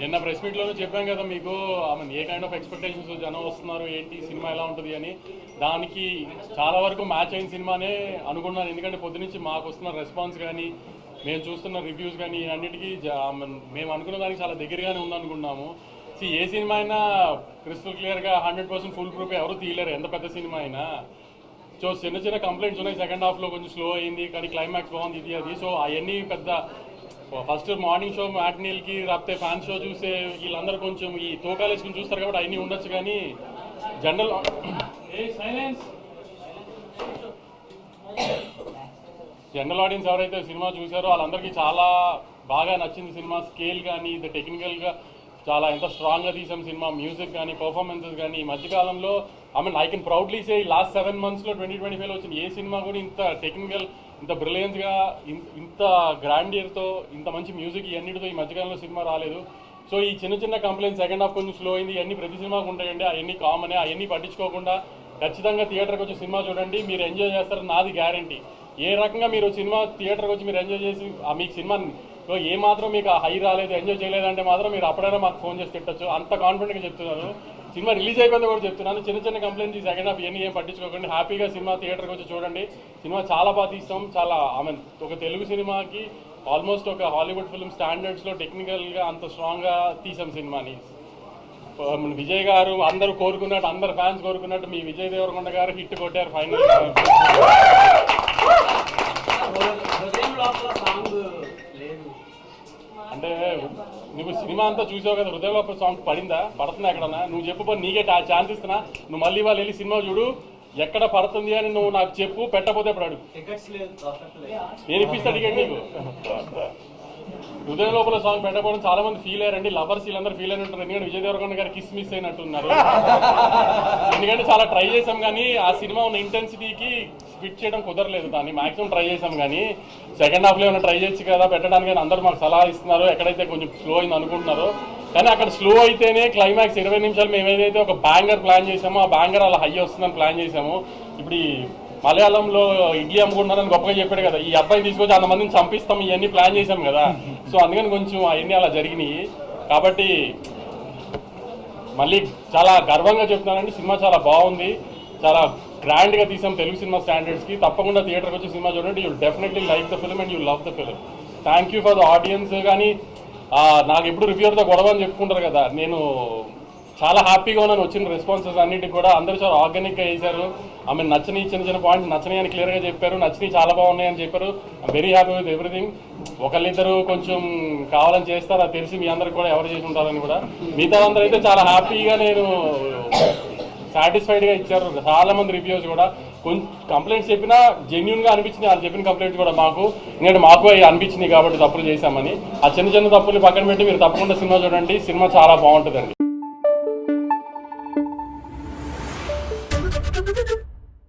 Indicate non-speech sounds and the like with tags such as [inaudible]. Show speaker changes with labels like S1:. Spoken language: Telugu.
S1: నిన్న ప్రెస్ మీట్లోనే చెప్పాం కదా మీకు ఆమె ఏ కైండ్ ఆఫ్ ఎక్స్పెక్టేషన్స్ జనం వస్తున్నారు ఏంటి సినిమా ఎలా ఉంటుంది అని. దానికి చాలా వరకు మ్యాచ్ అయిన సినిమానే అనుకున్నాను ఎందుకంటే పొద్దునుంచి మాకు వస్తున్న రెస్పాన్స్ కానీ మేము చూస్తున్న రివ్యూస్ కానీ అన్నిటికీ మేము అనుకున్న దానికి చాలా దగ్గరగానే ఉందనుకున్నాము. సి ఏ సినిమా అయినా క్రిస్టల్ క్లియర్గా హండ్రెడ్ పర్సెంట్ ఫుల్ ప్రూఫ్ ఎవరు తీయలేరు. ఎంత పెద్ద సినిమా అయినా. సో చిన్న చిన్న కంప్లైంట్స్ ఉన్నాయి. సెకండ్ హాఫ్లో కొంచెం స్లో అయింది. కానీ క్లైమాక్స్ బాగుంది ఇది అది. సో అవన్నీ పెద్ద ఫస్ట్ మార్నింగ్ షో మ్యాట్నీల్కి రాకపోతే ఫ్యాన్ షో చూసే వీళ్ళందరూ కొంచెం ఈ తోకాలు వేసుకుని చూస్తారు కాబట్టి అవన్నీ ఉండొచ్చు కానీ జనరల్ జనరల్ ఆడియన్స్ ఎవరైతే సినిమా చూసారో వాళ్ళందరికీ చాలా బాగా నచ్చింది సినిమా. స్కేల్ కానీ ఇది టెక్నికల్గా చాలా ఎంత స్ట్రాంగ్గా తీసాం సినిమా. మ్యూజిక్ కానీ పర్ఫార్మెన్సెస్ కానీ ఈ మధ్యకాలంలో I mean I can proudly say last seven మంత్స్లో ట్వంటీ ట్వంటీ ఫైవ్లో వచ్చిన ఏ సినిమా కూడా ఇంత టెక్నికల్ ఇంత బ్రిలియన్స్గా ఇంత గ్రాండియర్తో ఇంత మంచి మ్యూజిక్ ఇవన్నిటితో ఈ మధ్యకాలంలో సినిమా రాలేదు. సో ఈ చిన్న చిన్న కంప్లైంట్స్ సెకండ్ హాఫ్ కొంచెం స్లో అయింది. ఇవన్నీ ప్రతి సినిమాకు ఉంటాయండి. అవన్నీ కామన్ అవన్నీ పట్టించుకోకుండా ఖచ్చితంగా థియేటర్కి వచ్చి సినిమా చూడండి. మీరు ఎంజాయ్ చేస్తారు. నాది గ్యారంటీ ఏ రకంగా మీరు సినిమా థియేటర్కి వచ్చి మీరు ఎంజాయ్ చేసి ఆ మీకు సినిమా ఏ మాత్రం మీకు హై రాలేదు ఎంజాయ్ చేయలేదంటే మాత్రం మీరు అప్పుడైనా మాకు ఫోన్ చేసి తిట్టచ్చు. అంత కాన్ఫిడెంట్గా చెప్తున్నాను సినిమా రిలీజ్ అయిపోయింది కూడా చెప్తున్నాను. చిన్న చిన్న కంప్లైంట్స్ ఈ సెకండ్ హాఫ్ ఇవన్నీ ఏం పట్టించుకోకండి. హ్యాపీగా సినిమా థియేటర్కి వచ్చి చూడండి. సినిమా చాలా బాగా తీస్తాం. చాలా ఐ మీన్ ఒక తెలుగు సినిమాకి ఆల్మోస్ట్ ఒక హాలీవుడ్ ఫిల్మ్ స్టాండర్డ్స్లో టెక్నికల్గా అంత స్ట్రాంగ్గా తీసాం సినిమాని. మన విజయ్ గారు అందరూ కోరుకున్నట్టు అందరు ఫ్యాన్స్ కోరుకున్నట్టు మీ విజయ్ దేవరకొండ గారు హిట్ కొట్టారు ఫైనల్ [laughs] [laughs]
S2: హృదయం లోపల సాంగ్ లేదు
S1: అంటే నువ్వు సినిమా అంతా చూసావు కదా హృదయంలో సాంగ్ పడిందా? పడుతుందా ఎక్కడన్నా? నువ్వు చెప్పు నీకే ఛాన్స్ ఇస్తున్నా. నువ్వు మళ్ళీ వాళ్ళు వెళ్ళి సినిమా చూడు ఎక్కడ పడుతుంది అని నువ్వు నాకు చెప్పు పెట్టకపోతే ఇప్పుడు అడుగు నేను ఇప్పిస్తా టికెట్ నీకు. హృదయ లోపల సాంగ్ పెట్టకపోవడం చాలా మంది ఫీల్ అయ్యారండి. లవర్స్ వీళ్ళందరూ ఫీల్ అయిన ఉంటారు. ఎందుకంటే విజయ్ దేవరకొండ గారు కిస్ మిస్ అయినట్టున్నారు. ఎందుకంటే చాలా ట్రై చేసాం కానీ ఆ సినిమా ఉన్న ఇంటెన్సిటీకి ఫిట్ చేయడం కుదరలేదు దాన్ని. మాక్సిమం ట్రై చేసాం కానీ సెకండ్ హాఫ్లో ఏమైనా ట్రై చేయొచ్చు కదా పెట్టడానికి అని అందరూ మాకు సలహా ఇస్తున్నారు. ఎక్కడైతే కొంచెం స్లో అయింది అనుకుంటున్నారో. కానీ అక్కడ స్లో అయితేనే క్లైమాక్స్ ఇరవై నిమిషాలు మేము ఏదైతే ఒక బ్యాంగర్ ప్లాన్ చేసామో ఆ బ్యాంగర్ అలా హై వస్తుందని ప్లాన్ చేసాము ఇప్పుడు మలయాళంలో ఇడ్లీ అమ్ముకుంటున్నారని గొప్పగా చెప్పాడు కదా. ఈ అబ్బాయిని తీసుకొచ్చి అంతమందిని చంపిస్తాం ఇవన్నీ ప్లాన్ చేసాం కదా. [laughs] సో అందుకని కొంచెం అవన్నీ అలా జరిగినాయి. కాబట్టి మళ్ళీ చాలా గర్వంగా చెప్తున్నానండి. సినిమా చాలా బాగుంది. చాలా గ్రాండ్గా తీసాం తెలుగు సినిమా స్టాండర్డ్స్కి. తప్పకుండా థియేటర్కి వచ్చి సినిమా చూడండి. You definitely like the film and you love the film thank you for the audience కానీ నాకు ఎప్పుడు రివ్యూర్తో గొడవ అని చెప్పుకుంటారు కదా. నేను చాలా హ్యాపీగా ఉన్నాను. వచ్చిన రెస్పాన్సెస్ అన్నిటి కూడా అందరూ చాలా ఆర్గానిక్గా వేశారు ఆమె నచ్చని చిన్న చిన్న పాయింట్స్ నచ్చని అని క్లియర్గా చెప్పారు. నచ్చని చాలా బాగున్నాయని చెప్పారు. వెరీ హ్యాపీ విత్ ఎవ్రీథింగ్ ఒకళ్ళిద్దరు కొంచెం కావాలని చేస్తారు. అది తెలిసి మీ అందరికి కూడా ఎవరు చేసి ఉంటారని కూడా. మిగతా అందరూ అయితే చాలా హ్యాపీగా నేను సాటిస్ఫైడ్గా ఇచ్చారు. చాలా మంది రివ్యూస్ కూడా. కొంచెం కంప్లైంట్స్ చెప్పినా జెన్యున్గా అనిపించింది వాళ్ళు చెప్పిన కంప్లైంట్స్ కూడా మాకు ఎందుకంటే మాకు అవి అనిపించింది కాబట్టి తప్పులు చేశామని. ఆ చిన్న చిన్న తప్పులు పక్కన పెట్టి మీరు తప్పకుండా సినిమా చూడండి. సినిమా చాలా బాగుంటుందండి.